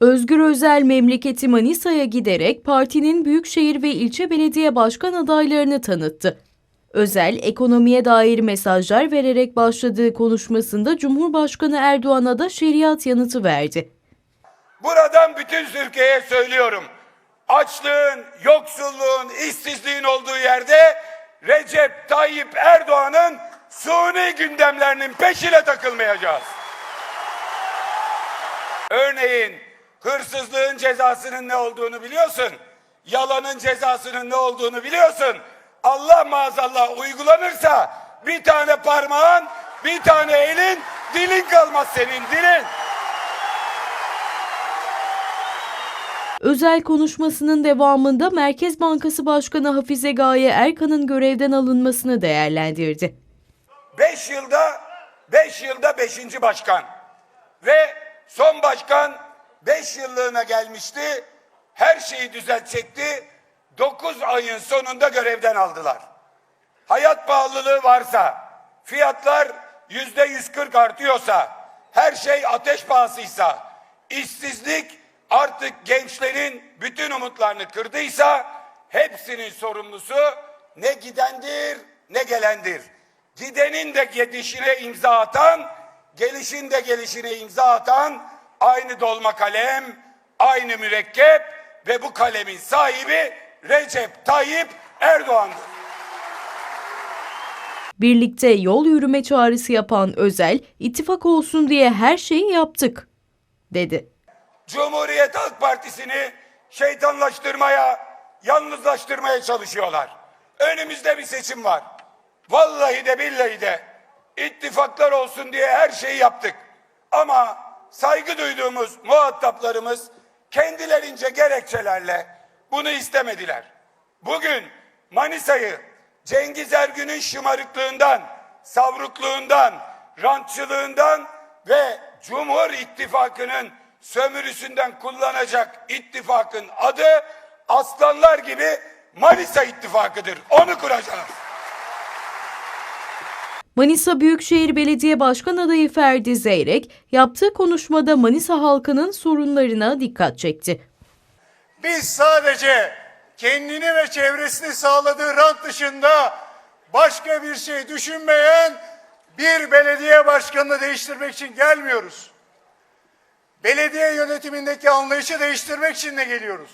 Özgür Özel memleketi Manisa'ya giderek partinin büyükşehir ve ilçe belediye başkan adaylarını tanıttı. Özel, ekonomiye dair mesajlar vererek başladığı konuşmasında Cumhurbaşkanı Erdoğan'a da şeriat yanıtı verdi. Buradan bütün Türkiye'ye söylüyorum. Açlığın, yoksulluğun, işsizliğin olduğu yerde Recep Tayyip Erdoğan'ın suni gündemlerinin peşine takılmayacağız. Örneğin hırsızlığın cezasının ne olduğunu biliyorsun. Yalanın cezasının ne olduğunu biliyorsun. Allah maazallah uygulanırsa bir tane parmağın, bir tane elin, dilin kalmaz senin dilin. Özel konuşmasının devamında Merkez Bankası Başkanı Hafize Gaye Erkan'ın görevden alınmasını değerlendirdi. 5 yılda 5 yılda 5. başkan ve son başkan 5 yıllığına gelmişti. Her şeyi düzeltecekti. 9 ayın sonunda görevden aldılar. Hayat pahalılığı varsa, fiyatlar yüzde 140 artıyorsa, her şey ateş pahasıysa, işsizlik artık gençlerin bütün umutlarını kırdıysa, hepsinin sorumlusu ne gidendir ne gelendir. Gidenin de gidişine imza atan, gelişin de gelişine imza atan aynı dolma kalem, aynı mürekkep ve bu kalemin sahibi Recep Tayyip Erdoğan'dır. Birlikte yol yürüme çağrısı yapan Özel, ittifak olsun diye her şeyi yaptık, dedi. Cumhuriyet Halk Partisi'ni şeytanlaştırmaya, yalnızlaştırmaya çalışıyorlar. Önümüzde bir seçim var. Vallahi de billahi de ittifaklar olsun diye her şeyi yaptık. Ama saygı duyduğumuz muhataplarımız kendilerince gerekçelerle bunu istemediler. Bugün Manisa'yı Cengiz Ergün'ün şımarıklığından, savrukluğundan, rantçılığından ve Cumhur İttifakı'nın sömürüsünden kullanacak ittifakın adı aslanlar gibi Manisa İttifakı'dır. Onu kuracağız. Manisa Büyükşehir Belediye Başkan adayı Ferdi Zeyrek, yaptığı konuşmada Manisa halkının sorunlarına dikkat çekti. Biz sadece kendini ve çevresini sağladığı rant dışında başka bir şey düşünmeyen bir belediye başkanını değiştirmek için gelmiyoruz. Belediye yönetimindeki anlayışı değiştirmek için de geliyoruz.